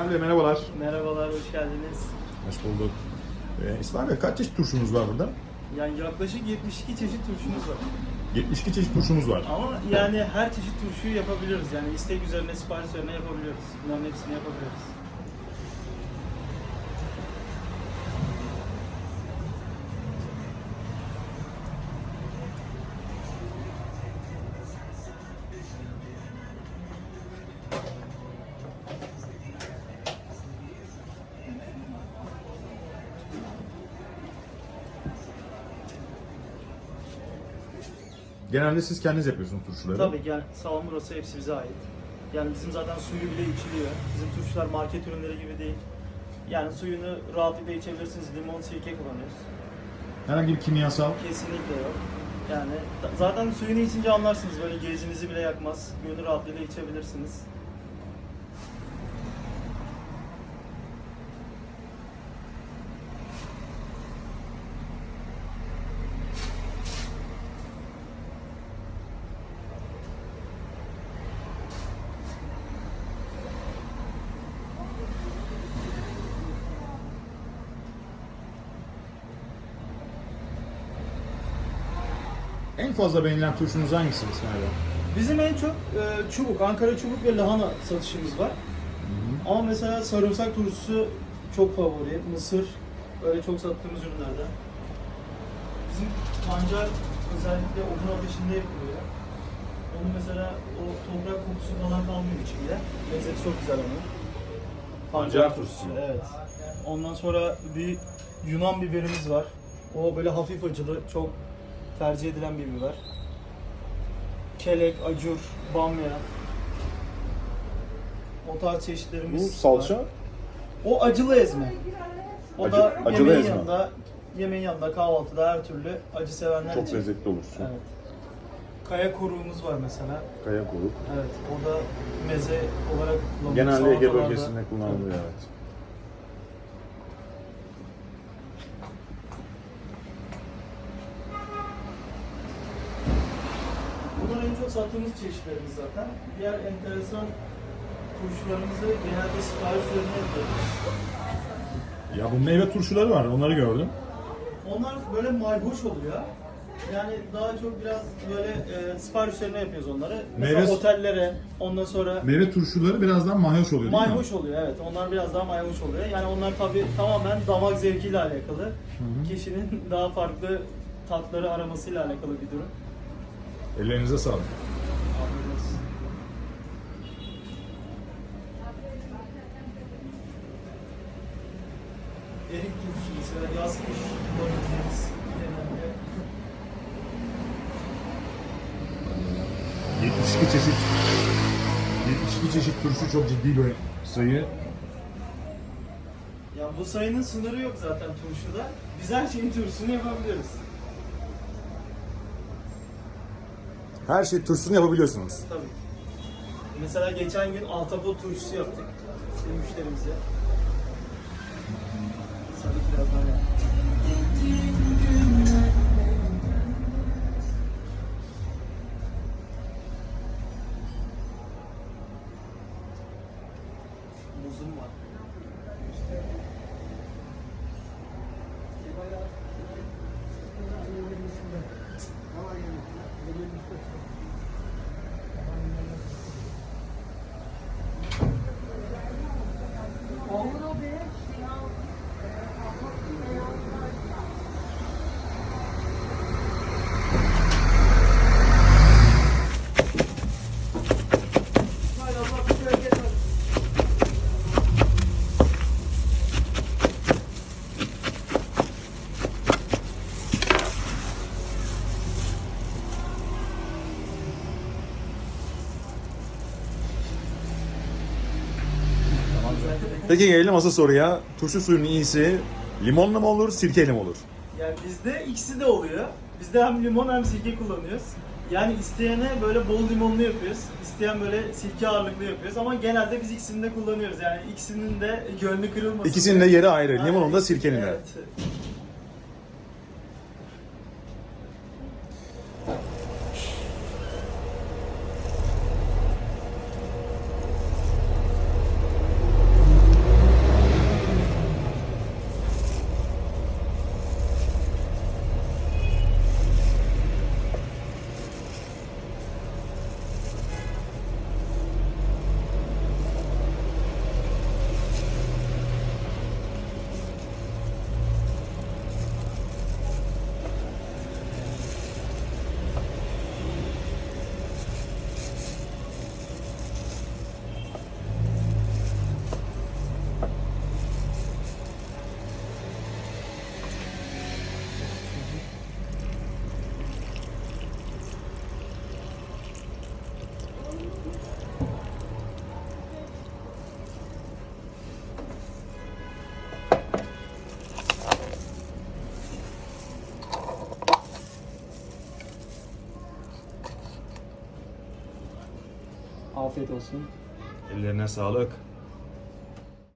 İsmail Bey merhabalar. Merhabalar, hoş geldiniz. Hoş bulduk. Ee, İsmail Bey kaç çeşit turşumuz var burada? Yani yaklaşık 72 çeşit turşumuz var. 72 çeşit turşumuz var. Ama yani her çeşit turşuyu yapabiliyoruz. Yani istek üzerine, sipariş üzerine yapabiliyoruz. Bunların hepsini yapabiliyoruz. Genelde siz kendiniz yapıyorsunuz turşuları. Tabii yani salon burası hepsi bize ait. Yani bizim zaten suyu bile içiliyor. Bizim turşular market ürünleri gibi değil. Yani suyunu rahatlıkla içebilirsiniz. Limon, sirke kullanıyoruz. Herhangi bir kimyasal. Kesinlikle yok. Yani zaten suyunu içince anlarsınız böyle gezinizi bile yakmaz. Gönül rahatlığıyla içebilirsiniz. En fazla beğenilen turşunuz hangisi İsmail Bey? Bizim en çok e, çubuk, Ankara çubuk ve lahana satışımız var. Ama mesela sarımsak turşusu çok favori, mısır öyle çok sattığımız ürünlerden. Bizim pancar özellikle odun ateşinde yapılıyor. Onu mesela o toprak kokusu falan kalmıyor içinde. Lezzeti çok güzel onun. Pancar turşusu. Evet. Ondan sonra bir Yunan biberimiz var. O böyle hafif acılı, çok tercih edilen bir biber. Kelek, acur, bamya. O tarz çeşitlerimiz Bu var. salça. O acılı ezme. O Acı- da acılı yemeğin ezme. yanında, yemeğin yanında kahvaltıda her türlü acı sevenler Çok için. lezzetli olur. Evet. Kaya koruğumuz var mesela. Kaya kuyruk. Evet, o da meze olarak kullanılıyor. Genelde Ege bölgesinde kullanılıyor evet. Bunlar en çok sattığımız çeşitlerimiz zaten. Diğer enteresan turşularımızı genelde sipariş üzerine yapıyoruz. Ya bu meyve turşuları var onları gördüm. Onlar böyle mayhoş oluyor. Yani daha çok biraz böyle e, sipariş üzerine yapıyoruz onları. Mesela Meyve- otellere, ondan sonra Meyve turşuları birazdan mayhoş oluyor değil mi? mayhoş oluyor evet. Onlar biraz daha mayhoş oluyor. Yani onlar tabii tamamen damak zevkiyle alakalı. Kişinin daha farklı tatları aramasıyla alakalı bir durum. Ellerinize sağlık. Erik 72 çeşit 72 çeşit turşu çok ciddi bir sayı. Ya bu sayının sınırı yok zaten turşuda. Biz her şeyin turşusunu yapabiliyoruz. Her şey turşusunu yapabiliyorsunuz. Tabii. Mesela geçen gün ahtapot turşusu yaptık işte müşterimize. Sana birazdan yap. Muzum var. Video Peki gelelim asıl soruya. Turşu suyunun iyisi limonlu mu olur, sirkeyle mi olur? Yani bizde ikisi de oluyor. Bizde hem limon hem sirke kullanıyoruz. Yani isteyene böyle bol limonlu yapıyoruz. İsteyen böyle sirke ağırlıklı yapıyoruz ama genelde biz ikisini de kullanıyoruz. Yani ikisinin de gönlü kırılmasın. İkisinin de yeri ayrı. Limonun da sirkenin de. Evet. Afiyet olsun. Ellerine sağlık.